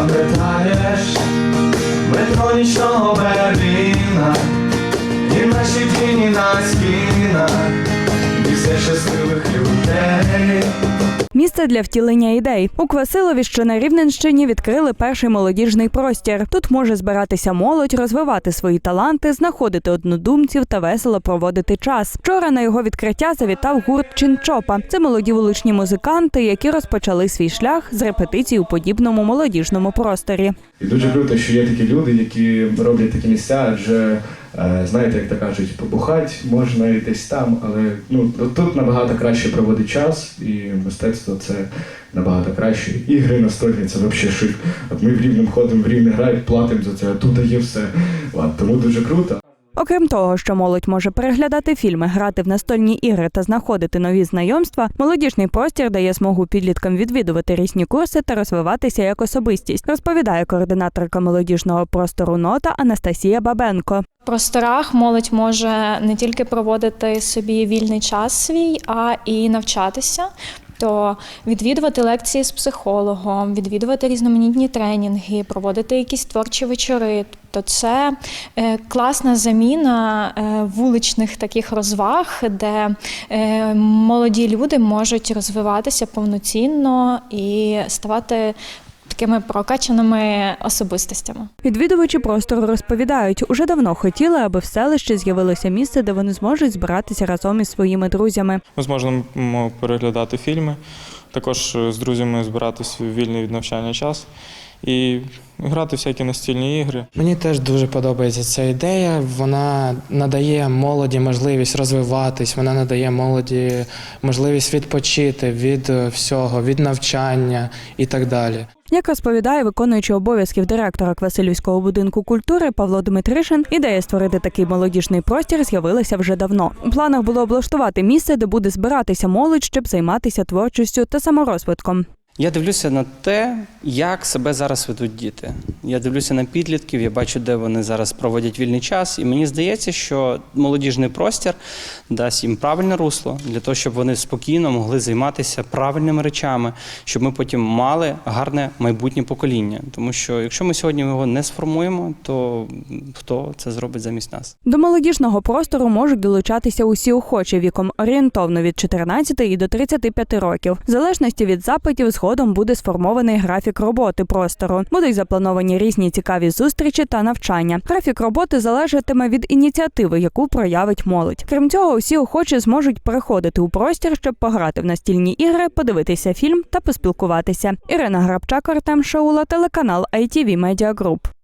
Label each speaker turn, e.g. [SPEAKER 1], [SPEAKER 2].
[SPEAKER 1] Пам'ятаєш метро нічного Берліна І наші тіні на стінах. І все щасливих людей
[SPEAKER 2] Місце для втілення ідей у Квасилові, що на Рівненщині, відкрили перший молодіжний простір. Тут може збиратися молодь, розвивати свої таланти, знаходити однодумців та весело проводити час. Вчора на його відкриття завітав гурт Чинчопа. Це молоді вуличні музиканти, які розпочали свій шлях з репетицій у подібному молодіжному просторі.
[SPEAKER 1] І дуже круто, що є такі люди, які роблять такі місця, адже знаєте, як то кажуть, побухати можна і десь там, але ну тут набагато краще проводить час, і мистецтво це набагато краще. Ігри настольні це взагалі шик. От ми в рівнем ходимо, в рівне грають, платимо за це, а тут є все. Ладно, тому дуже круто.
[SPEAKER 2] Окрім того, що молодь може переглядати фільми, грати в настольні ігри та знаходити нові знайомства, молодіжний простір дає змогу підліткам відвідувати різні курси та розвиватися як особистість, розповідає координаторка молодіжного простору нота Анастасія Бабенко.
[SPEAKER 3] В просторах молодь може не тільки проводити собі вільний час свій, а і навчатися. То відвідувати лекції з психологом, відвідувати різноманітні тренінги, проводити якісь творчі вечори. То це е, класна заміна е, вуличних таких розваг, де е, молоді люди можуть розвиватися повноцінно і ставати такими прокачаними особистостями.
[SPEAKER 2] Відвідувачі простору розповідають, уже давно хотіли, аби в селищі з'явилося місце, де вони зможуть збиратися разом із своїми друзями.
[SPEAKER 4] Ми зможемо переглядати фільми, також е, з друзями збиратись в вільний від навчання час і грати всякі настільні ігри.
[SPEAKER 5] Мені теж дуже подобається ця ідея. Вона надає молоді можливість розвиватись, вона надає молоді можливість відпочити від е, всього, від навчання і так далі.
[SPEAKER 2] Як розповідає виконуючий обов'язків директора Квасилівського будинку культури Павло Дмитришин, ідея створити такий молодіжний простір з'явилася вже давно. У планах було облаштувати місце, де буде збиратися молодь, щоб займатися творчістю та саморозвитком.
[SPEAKER 6] Я дивлюся на те, як себе зараз ведуть діти. Я дивлюся на підлітків, я бачу, де вони зараз проводять вільний час, і мені здається, що молодіжний простір дасть їм правильне русло для того, щоб вони спокійно могли займатися правильними речами, щоб ми потім мали гарне майбутнє покоління. Тому що якщо ми сьогодні його не сформуємо, то хто це зробить замість нас?
[SPEAKER 2] До молодіжного простору можуть долучатися усі охочі віком орієнтовно від 14 і до 35 років. В залежності від запитів згодом буде сформований графік роботи простору. Будуть заплановані різні цікаві зустрічі та навчання. Графік роботи залежатиме від ініціативи, яку проявить молодь. Крім цього, усі охочі зможуть переходити у простір, щоб пограти в настільні ігри, подивитися фільм та поспілкуватися. Ірина Грабчак, Артем Шаула, телеканал ITV Media Group.